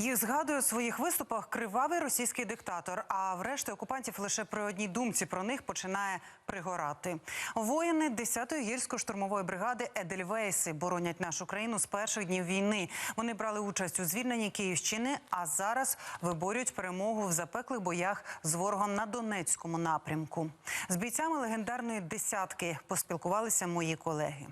Їх згадує у своїх виступах кривавий російський диктатор. А врешті окупантів лише при одній думці про них починає пригорати. Воїни 10-ї гірсько-штурмової бригади Едельвейси боронять нашу країну з перших днів війни. Вони брали участь у звільненні Київщини, а зараз виборюють перемогу в запеклих боях з ворогом на Донецькому напрямку. З бійцями легендарної десятки поспілкувалися мої колеги.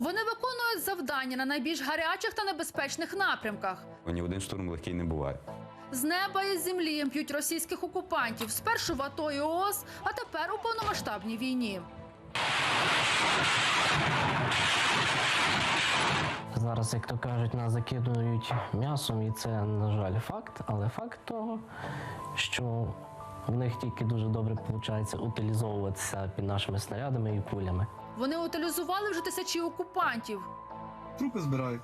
Вони виконують завдання на найбільш гарячих та небезпечних напрямках. Ні один штурм легкий не буває. З неба і з землі б'ють російських окупантів спершу в АТО і ООС, а тепер у повномасштабній війні. Зараз, як то кажуть, нас закидують м'ясом, і це, на жаль, факт. Але факт того, що в них тільки дуже добре виходить утилізовуватися під нашими снарядами і кулями. Вони утилізували вже тисячі окупантів Трупи збирають.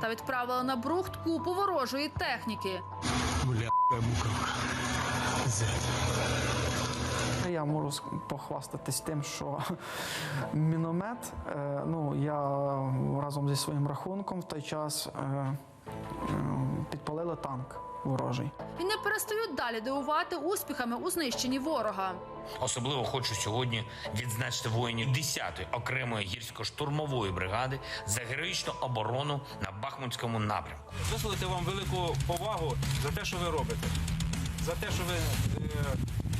та відправили на брухт купу ворожої техніки. Бля, мука. Я можу похвастатись тим, що міномет, е, ну я разом зі своїм рахунком в той час танк ворожий. І не перестають далі дивувати успіхами у знищенні ворога. Особливо хочу сьогодні відзначити воїнів 10-ї окремої гірсько-штурмової бригади за героїчну оборону на Бахмутському напрямку. висловити вам велику повагу за те, що ви робите, за те, що ви е,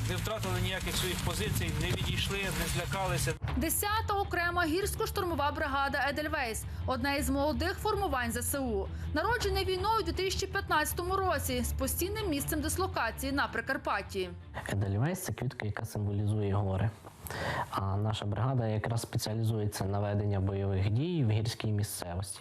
не втратили ніяких своїх позицій, не відійшли, не злякалися. 10-та окрема гірсько-штурмова бригада Едельвейс одне із молодих формувань ЗСУ, народжене війною у 2015 році з постійним місцем дислокації на Прикарпатті. Едельвейс це квітка, яка символізує гори. А наша бригада якраз спеціалізується на веденні бойових дій в гірській місцевості.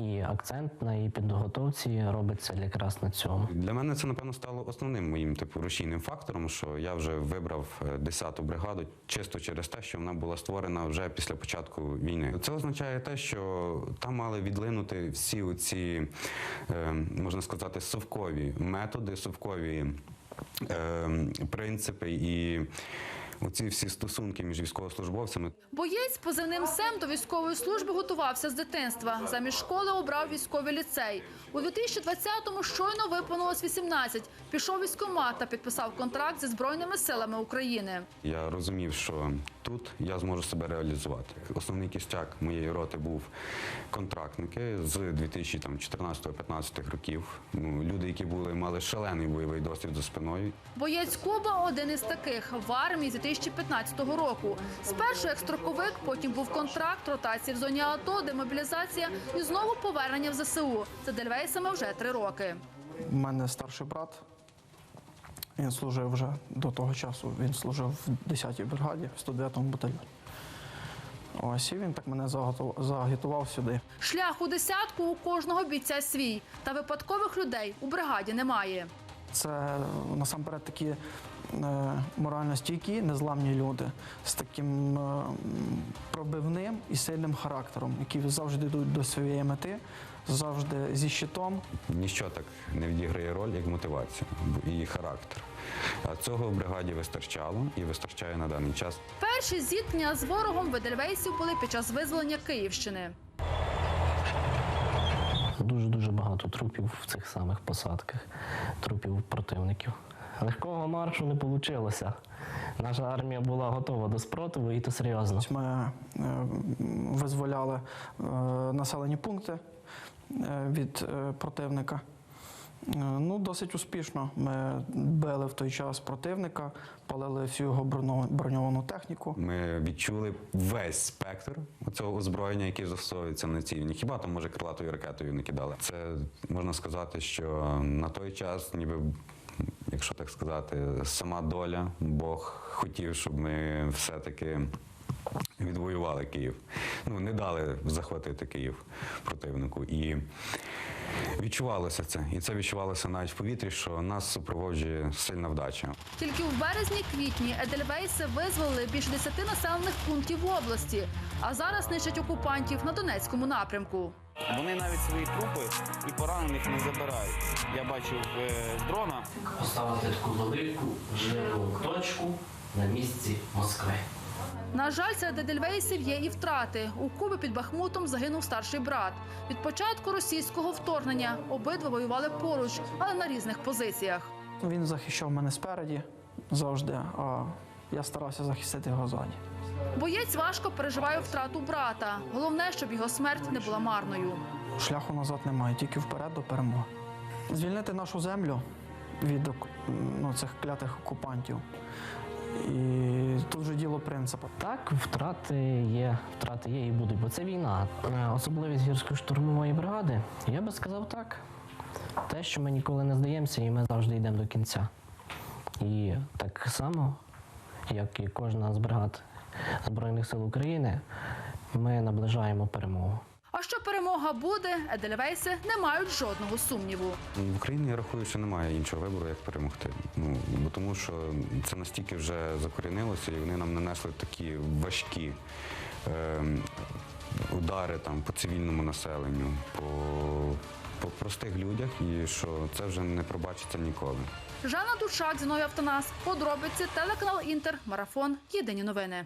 І акцент на її підготовці робиться якраз на цьому. Для мене це напевно стало основним моїм типу рушійним фактором, що я вже вибрав е, 10-ту бригаду чисто через те, що вона була створена вже після початку війни. Це означає те, що там мали відлинути всі оці, е, можна сказати, совкові методи, совкові е, принципи і оці всі стосунки між військовослужбовцями. Боєць позивним СЕМ до військової служби готувався з дитинства. Замість школи обрав військовий ліцей. У 2020-му щойно виповнилось 18. Пішов військкомат та підписав контракт зі Збройними силами України. Я розумів, що тут я зможу себе реалізувати. Основний кістяк моєї роти був контрактники з 2014-15 років. Ну, люди, які були мали шалений бойовий досвід за спиною. Боєць Куба один із таких в армії з 2015 року. Спершу як строковик, потім був контракт, ротація в зоні АТО, демобілізація і знову повернення в ЗСУ. Це Дельвейсами вже три роки. У мене старший брат. Він служив вже до того часу. Він служив в 10-й бригаді, в 109-му батальйоні. Ось і він так мене загітував сюди. Шлях у десятку у кожного бійця свій. Та випадкових людей у бригаді немає. Це насамперед такі морально стійкі, незламні люди з таким е, пробивним і сильним характером, які завжди йдуть до своєї мети, завжди зі щитом. Ніщо так не відіграє роль, як мотивація і характер. А цього в бригаді вистачало і вистачає на даний час. Перші зіткнення з ворогом в Едельвейсів були під час визволення Київщини. Дуже дуже багато трупів в цих самих посадках, трупів противників. Легкого маршу не вийшло. Наша армія була готова до спротиву, і то серйозно. Ми е, визволяли е, населені пункти е, від противника. Ну, досить успішно. Ми били в той час противника, палили всю його броньовану техніку. Ми відчули весь спектр цього озброєння, яке застосовується на цій війні. Хіба там може крилатою ракетою не кидали? Це можна сказати, що на той час, ніби. Якщо так сказати, сама доля, Бог хотів, щоб ми все-таки відвоювали Київ. Ну, не дали захватити Київ противнику. І відчувалося це. І це відчувалося навіть в повітрі, що нас супроводжує сильна вдача. Тільки в березні-квітні Едельвейси визволили більше 10 населених пунктів в області, а зараз нищать окупантів на Донецькому напрямку. Вони навіть свої трупи і поранених не забирають. Я бачив е, з дрона. Поставити таку велику жирну точку на місці Москви. На жаль, серед Едельвейсів є і втрати. У Кубі під Бахмутом загинув старший брат. Від початку російського вторгнення обидва воювали поруч, але на різних позиціях. Він захищав мене спереді завжди, а я старався захистити його ззаді. Боєць важко переживає втрату брата. Головне, щоб його смерть не була марною. Шляху назад немає, тільки вперед до перемоги. Звільнити нашу землю від ну, цих клятих окупантів. І тут вже діло принципу. Так, втрати є, втрати є і будуть, бо це війна. Е, Особливість гірсько-штурмової бригади, я би сказав так. Те, що ми ніколи не здаємося, і ми завжди йдемо до кінця. І так само, як і кожна з бригад Збройних сил України, ми наближаємо перемогу. А що перемога буде, Едельвейси не мають жодного сумніву. В Україні я рахую, що немає іншого вибору, як перемогти. Ну бо тому, що це настільки вже закорінилося, і вони нам нанесли такі важкі е, удари там по цивільному населенню, по, по простих людях, і що це вже не пробачиться ніколи. Жанна Дучак, Зіновій Автонас. Подробиці, телеканал Інтер, Марафон. Єдині новини.